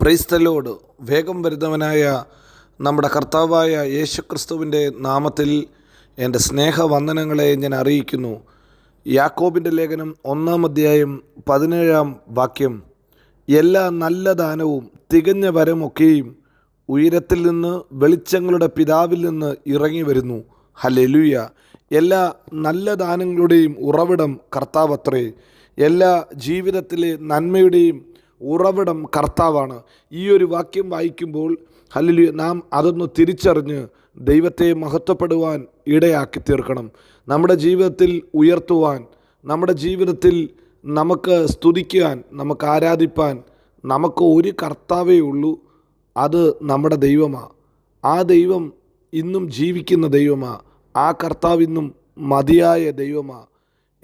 Praise the Lord വേഗം വരുന്നവനായ നമ്മുടെ കർത്താവായ യേശുക്രിസ്തുവിന്റെ നാമത്തിൽ എന്റെ സ്നേഹവന്ദനങ്ങളെ ഞാൻ അറിയിക്കുന്നു. യാക്കോബിന്റെ ലേഖനം ഒന്നാം അധ്യായം പതിനേഴാം വാക്യം. എല്ലാ നല്ല ദാനവും തികഞ്ഞ വരമൊക്കെയും ഉയരത്തിൽ നിന്ന് വെളിച്ചങ്ങളുടെ പിതാവിൽ നിന്ന് ഇറങ്ങി വരുന്നു. ഹലെലുയ എല്ലാ നല്ല ദാനങ്ങളുടെയും ഉറവിടം കർത്താവത്രേ. എല്ലാ ജീവിതത്തിലെ നന്മയുടെയും ഉറവിടം കർത്താവാണ്. ഈ ഒരു വാക്യം വായിക്കുമ്പോൾ അല്ലെങ്കിൽ നാം അതൊന്ന് തിരിച്ചറിഞ്ഞ് ദൈവത്തെ മഹത്വപ്പെടുവാൻ ഇടയാക്കി തീർക്കണം. നമ്മുടെ ജീവിതത്തിൽ ഉയർത്തുവാൻ നമ്മുടെ ജീവിതത്തിൽ നമുക്ക് സ്തുതിക്കുവാൻ നമുക്ക് ആരാധിപ്പാൻ നമുക്ക് ഒരു കർത്താവേ ഉള്ളൂ. അത് നമ്മുടെ ദൈവമാണ് ആ ദൈവം ഇന്നും ജീവിക്കുന്ന ദൈവമാണ് ആ കർത്താവ് ഇന്നും മതിയായ ദൈവമാണ്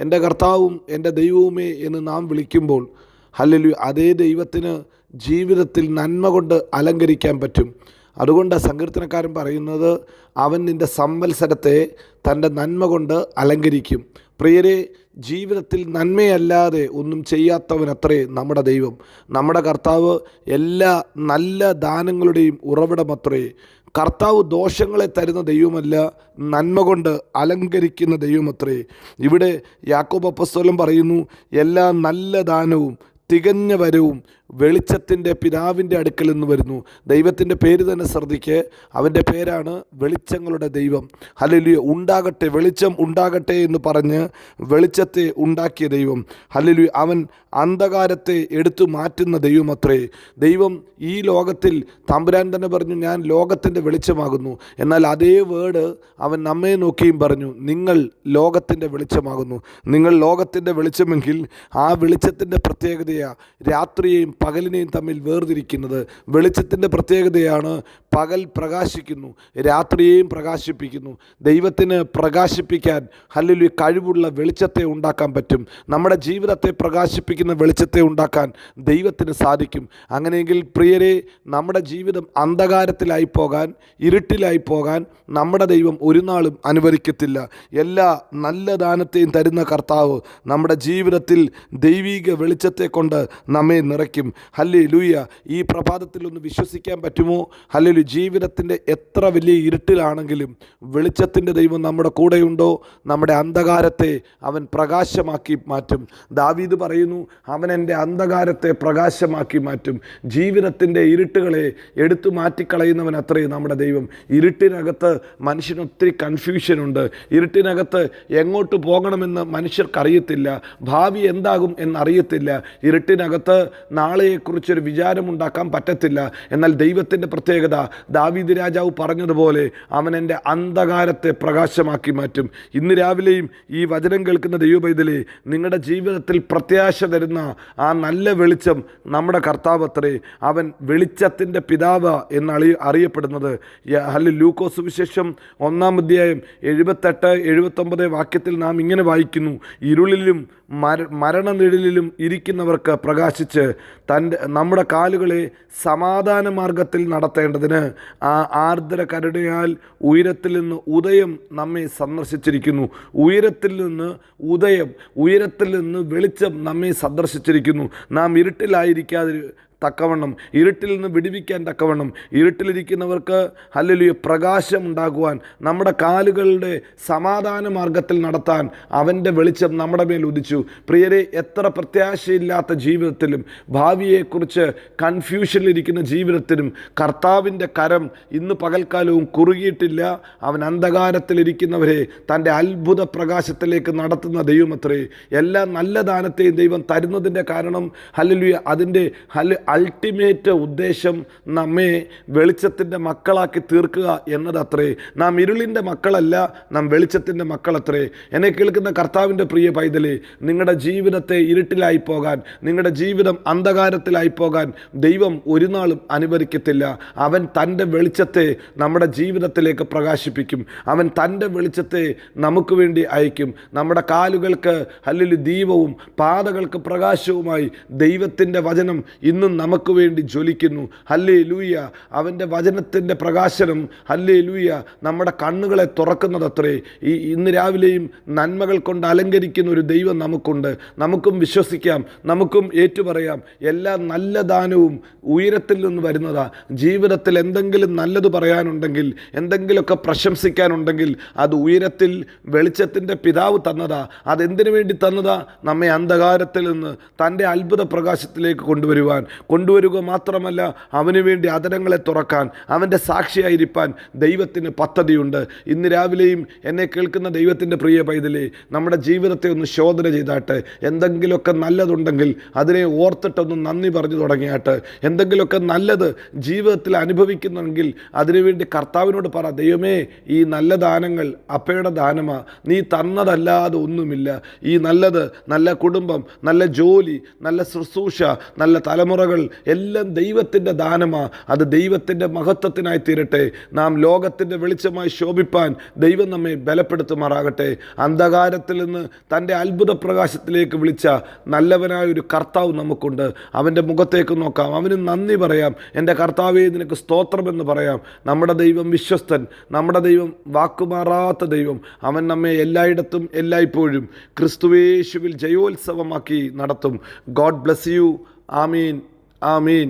എന്റെ കർത്താവും എന്റെ ദൈവവുമേ എന്ന് നാം വിളിക്കുമ്പോൾ ഹല്ലലു അതേ ദൈവത്തിന് ജീവിതത്തിൽ നന്മ കൊണ്ട് അലങ്കരിക്കാൻ പറ്റും. അതുകൊണ്ട് സങ്കീർത്തനക്കാരൻ പറയുന്നത് അവൻ നിന്റെ സംവത്സരത്തെ തന്റെ നന്മ കൊണ്ട് അലങ്കരിക്കും. പ്രിയരെ ജീവിതത്തിൽ നന്മയല്ലാതെ ഒന്നും ചെയ്യാത്തവനത്രേ നമ്മുടെ ദൈവം. നമ്മുടെ കർത്താവ് എല്ലാ നല്ല ദാനങ്ങളുടെയും ഉറവിടമത്രേ. കർത്താവ് ദോഷങ്ങളെ തരുന്ന ദൈവമല്ല നന്മ കൊണ്ട് അലങ്കരിക്കുന്ന ദൈവമത്രേ. ഇവിടെ യാക്കോബ് പറയുന്നു എല്ലാ നല്ല ദാനവും തികഞ്ഞ വരവും വെളിച്ചത്തിന്റെ പിതാവിന്റെ അടുക്കൽ നിന്ന് വരുന്നു. ദൈവത്തിന്റെ പേര് തന്നെ ശ്രദ്ധിക്ക്. അവന്റെ പേരാണ് വെളിച്ചങ്ങളുടെ ദൈവം. ഹല്ലേലൂയ. ഉണ്ടാകട്ടെ വെളിച്ചം ഉണ്ടാകട്ടെ എന്ന് പറഞ്ഞ് വെളിച്ചത്തെ ഉണ്ടാക്കിയ ദൈവം. ഹലലു അവൻ അന്ധകാരത്തെ എടുത്തു മാറ്റുന്ന ദൈവമത്രേ ദൈവം ഈ ലോകത്തിൽ തമ്പുരാൻ തന്നെ പറഞ്ഞു ഞാൻ ലോകത്തിന്റെ വെളിച്ചമാകുന്നു. എന്നാൽ അതേ വേർഡ് അവൻ നമ്മെ നോക്കിയും പറഞ്ഞു നിങ്ങൾ ലോകത്തിന്റെ വെളിച്ചമാകുന്നു. നിങ്ങൾ ലോകത്തിന്റെ വെളിച്ചമെങ്കിൽ ആ വെളിച്ചത്തിന്റെ പ്രത്യേകതയാണ് രാത്രിയെയും പകലിനെയും തമ്മിൽ വേർതിരിക്കുന്നത് വെളിച്ചത്തിന്റെ പ്രത്യേകതയാണ്. പകൽ പ്രകാശിക്കുന്നു രാത്രിയെയും പ്രകാശിപ്പിക്കുന്നു. ദൈവത്തിന് പ്രകാശിപ്പിക്കാൻ ഹല്ലേലൂയ കഴിവുള്ള വെളിച്ചത്തെ ഉണ്ടാക്കാൻ പറ്റും. നമ്മുടെ ജീവിതത്തെ പ്രകാശിപ്പിക്കുന്ന വെളിച്ചത്തെ ഉണ്ടാക്കാൻ ദൈവത്തിന് സാധിക്കും. അങ്ങനെയെങ്കിൽ പ്രിയരെ നമ്മുടെ ജീവിതം അന്ധകാരത്തിലായി പോകാൻ ഇരുട്ടിലായി പോകാൻ നമ്മുടെ ദൈവം ഒരു നാളും അനുവദിക്കത്തില്ല. എല്ലാ നല്ല ദാനത്തെയും തരുന്ന കർത്താവ് നമ്മുടെ ജീവിതത്തിൽ ദൈവീക വെളിച്ചത്തെ കൊണ്ട് നമ്മെ നിറയ്ക്കും. ഹല്ലേ ലൂയ ഈ പ്രഭാതത്തിൽ ഒന്ന് വിശ്വസിക്കാൻ പറ്റുമോ? ഹല്ലേ ജീവിതത്തിന്റെ എത്ര വലിയ ഇരുട്ടിലാണെങ്കിലും വെളിച്ചത്തിന്റെ ദൈവം നമ്മുടെ കൂടെയുണ്ടോ? നമ്മുടെ അന്ധകാരത്തെ അവൻ പ്രകാശമാക്കി മാറ്റും. ദാവീദ് പറയുന്നു അവൻ എന്റെ അന്ധകാരത്തെ പ്രകാശമാക്കി മാറ്റും. ജീവിതത്തിന്റെ ഇരുട്ടുകളെ എടുത്തു മാറ്റിക്കളയുന്നവൻ അത്രയും നമ്മുടെ ദൈവം. ഇരുട്ടിനകത്ത് മനുഷ്യന് ഒത്തിരി കൺഫ്യൂഷനുണ്ട് ഇരുട്ടിനകത്ത് എങ്ങോട്ട് പോകണമെന്ന് മനുഷ്യർക്കറിയത്തില്ല. ഭാവി എന്താകും എന്നറിയത്തില്ല. ഇരുട്ടിനകത്ത് നാളെയെക്കുറിച്ചൊരു വിചാരമുണ്ടാക്കാൻ പറ്റത്തില്ല. എന്നാൽ ദൈവത്തിന്റെ പ്രത്യേകത ദാവീദ് രാജാവ് പറഞ്ഞതുപോലെ അവൻ എന്റെ അന്ധകാരത്തെ പ്രകാശമാക്കി മാറ്റും. ഇന്ന് രാവിലെയും ഈ വചനം കേൾക്കുന്ന ദൈവപൈതലേ നിങ്ങളുടെ ജീവിതത്തിൽ പ്രത്യാശ തരുന്ന ആ നല്ല വെളിച്ചം നമ്മുടെ കർത്താവ് അത്രേ അവൻ വെളിച്ചത്തിന്റെ പിതാവ് എന്നളി അറിയപ്പെടുന്നത്. അല്ലെ ലൂക്കോസ് വിശേഷം ഒന്നാം അധ്യായം എഴുപത്തെട്ട് എഴുപത്തൊമ്പത് വാക്യത്തിൽ നാം ഇങ്ങനെ വായിക്കുന്നു. ഇരുളിലും മര മരണനിഴലിലും ഇരിക്കുന്നവർക്ക് പ്രകാശിച്ച് തന്റെ നമ്മുടെ കാലുകളെ സമാധാന മാർഗത്തിൽ നടത്തേണ്ടതിന് ആ ആർദ്ര കരുണയാൽ ഉയരത്തിൽ നിന്ന് ഉദയം നമ്മെ സന്ദർശിച്ചിരിക്കുന്നു. ഉയരത്തിൽ നിന്ന് ഉദയം ഉയരത്തിൽ നിന്ന് വെളിച്ചം നമ്മെ സന്ദർശിച്ചിരിക്കുന്നു. നാം ഇരുട്ടിലായിരിക്കാതെ തക്കവണ്ണം ഇരുട്ടിൽ നിന്ന് വിടുവിക്കാൻ തക്കവണ്ണം ഇരുട്ടിലിരിക്കുന്നവർക്ക് അല്ലെങ്കിൽ പ്രകാശം ഉണ്ടാകുവാൻ നമ്മുടെ കാലുകളുടെ സമാധാന മാർഗത്തിൽ നടത്താൻ അവന്റെ വെളിച്ചം നമ്മുടെ മേൽ ഉദിച്ചു. പ്രിയരെ എത്ര പ്രത്യാശയില്ലാത്ത ജീവിതത്തിലും ഭാവിയെക്കുറിച്ച് കൺഫ്യൂഷനിലിരിക്കുന്ന ജീവിതത്തിലും കർത്താവിന്റെ കരം ഇന്ന് പകൽക്കാലവും കുറുകിയിട്ടില്ല. അവൻ അന്ധകാരത്തിലിരിക്കുന്നവരെ തന്റെ അത്ഭുത പ്രകാശത്തിലേക്ക് നടത്തുന്ന ദൈവമത്രേ എല്ലാ നല്ല ദാനത്തെയും ദൈവം തരുന്നതിന്റെ കാരണം ഹല്ലേലൂയ അതിന്റെ ഹൽ അൾട്ടിമേറ്റ് ഉദ്ദേശം നമ്മെ വെളിച്ചത്തിന്റെ മക്കളാക്കി തീർക്കുക എന്നതത്രേ. നാം ഇരുളിന്റെ മക്കളല്ല നാം വെളിച്ചത്തിന്റെ മക്കളത്രേ. എന്നെ കേൾക്കുന്ന കർത്താവിന്റെ പ്രിയ പൈതലെ നിങ്ങളുടെ ജീവിതത്തെ ഇരുട്ടിലായി പോകാൻ നിങ്ങളുടെ ജീവിതം അന്ധകാരത്തിലായി പോകാൻ ദൈവം ഒരു നാളും അനുവദിക്കത്തില്ല. അവൻ തന്റെ വെളിച്ചത്തെ നമ്മുടെ ജീവിതത്തിലേക്ക് പ്രകാശിപ്പിക്കും. അവൻ തന്റെ വെളിച്ചത്തെ നമുക്ക് വേണ്ടി അയക്കും. നമ്മുടെ കാലുകൾക്ക് അല്ലെങ്കിൽ ദീപവും പാതകൾക്ക് പ്രകാശവുമായി ദൈവത്തിന്റെ വചനം ഇന്ന് നമുക്ക് വേണ്ടി ജ്വലിക്കുന്നു. ഹല്ലേ ലൂയ അവന്റെ വചനത്തിന്റെ പ്രകാശനം ഹല്ലേ ലൂയ നമ്മുടെ കണ്ണുകളെ തുറക്കുന്നതത്രേ. ഈ ഇന്ന് രാവിലെയും നന്മകൾ കൊണ്ട് അലങ്കരിക്കുന്ന ഒരു ദൈവം നമുക്കുണ്ട്. നമുക്കും വിശ്വസിക്കാം നമുക്കും ഏറ്റുപറയാം. എല്ലാ നല്ല ദാനവും ഉയരത്തിൽ നിന്ന് വരുന്നതാ. ജീവിതത്തിൽ എന്തെങ്കിലും നല്ലത് പറയാനുണ്ടെങ്കിൽ എന്തെങ്കിലുമൊക്കെ പ്രശംസിക്കാനുണ്ടെങ്കിൽ അത് ഉയരത്തിൽ വെളിച്ചത്തിന്റെ പിതാവ് തന്നതാ. അതെന്തിനു വേണ്ടി തന്നതാ? നമ്മെ അന്ധകാരത്തിൽ നിന്ന് തന്റെ അത്ഭുത പ്രകാശത്തിലേക്ക് കൊണ്ടുവരുവാൻ. കൊണ്ടുവരിക മാത്രമല്ല അവന് വേണ്ടി അതരങ്ങളെ തുറക്കാൻ അവന്റെ സാക്ഷിയായിരിക്കാൻ ദൈവത്തിന് പദ്ധതിയുണ്ട്. ഇന്ന് രാവിലെയും എന്നെ കേൾക്കുന്ന ദൈവത്തിന്റെ പ്രിയ പൈതലേ നമ്മുടെ ജീവിതത്തെ ഒന്ന് ശോധന ചെയ്താട്ട്. എന്തെങ്കിലുമൊക്കെ നല്ലതുണ്ടെങ്കിൽ അതിനെ ഓർത്തിട്ടൊന്ന് നന്ദി പറഞ്ഞു തുടങ്ങിയാട്ട്. എന്തെങ്കിലുമൊക്കെ നല്ലത് ജീവിതത്തിൽ അനുഭവിക്കുന്നെങ്കിൽ അതിനുവേണ്ടി കർത്താവിനോട് പറ ദൈവമേ ഈ നല്ല ദാനങ്ങൾ അപ്പയുടെ ദാനമാ. നീ തന്നതല്ലാതെ ഒന്നുമില്ല. ഈ നല്ലത് നല്ല കുടുംബം നല്ല ജോലി നല്ല ശുശ്രൂഷ നല്ല തലമുറകൾ എല്ലാം ദൈവത്തിന്റെ ദാനമാണ് അത് ദൈവത്തിന്റെ മഹത്വത്തിനായി തീരട്ടെ. നാം ലോകത്തിന്റെ വെളിച്ചമായി ശോഭിപ്പാൻ ദൈവം നമ്മെ ബലപ്പെടുത്തുമാറാകട്ടെ. അന്ധകാരത്തിൽ നിന്ന് തന്റെ അത്ഭുത പ്രകാശത്തിലേക്ക് വിളിച്ച നല്ലവനായ ഒരു കർത്താവ് നമുക്കുണ്ട്. അവന്റെ മുഖത്തേക്ക് നോക്കാം. അവന് നന്ദി പറയാം. എന്റെ കർത്താവേ നിനക്ക് സ്തോത്രമെന്ന് പറയാം. നമ്മുടെ ദൈവം വിശ്വസ്തൻ. നമ്മുടെ ദൈവം വാക്കുമാറാത്ത ദൈവം. അവൻ നമ്മെ എല്ലായിടത്തും എല്ലായ്പ്പോഴും ക്രിസ്തുവേശുവിൽ ജയോത്സവമാക്കി നടത്തും. God bless you. Amin. Amin